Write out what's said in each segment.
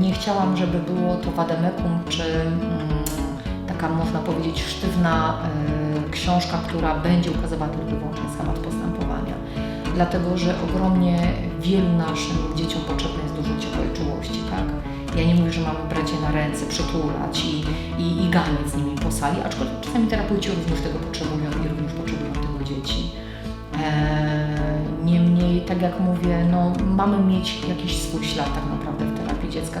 Nie chciałam, żeby było to wademekum, czy mm, taka, można powiedzieć, sztywna y, książka, która będzie ukazywała tylko i wyłącznie schemat postępowania. Dlatego, że ogromnie wielu naszym dzieciom potrzebne jest dużo ciepłej czułości, tak? Ja nie mówię, że mamy brać je na ręce, przytulać i, i, i ganiać z nimi po sali, aczkolwiek czasami terapeuci również tego potrzebują i również potrzebują tego dzieci. Eee, Niemniej, tak jak mówię, no, mamy mieć jakiś swój ślad tak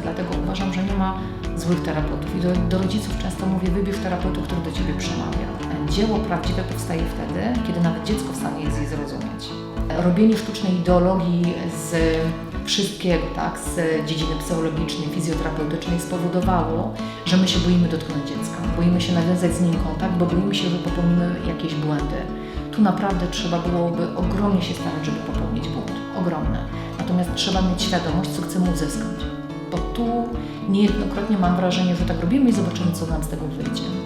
dlatego uważam, że nie ma złych terapeutów. I do, do rodziców często mówię, wybierz terapeutów, który do Ciebie przemawia. Dzieło prawdziwe powstaje wtedy, kiedy nawet dziecko w stanie jest je zrozumieć. Robienie sztucznej ideologii z wszystkiego, tak, z dziedziny psychologicznej, fizjoterapeutycznej spowodowało, że my się boimy dotknąć dziecka, boimy się nawiązać z nim kontakt, bo boimy się, że popełnimy jakieś błędy. Tu naprawdę trzeba byłoby ogromnie się starać, żeby popełnić błąd. Ogromny. Natomiast trzeba mieć świadomość, co chcemy uzyskać. Bo tu niejednokrotnie mam wrażenie, że tak robimy i zobaczymy, co nam z tego wyjdzie.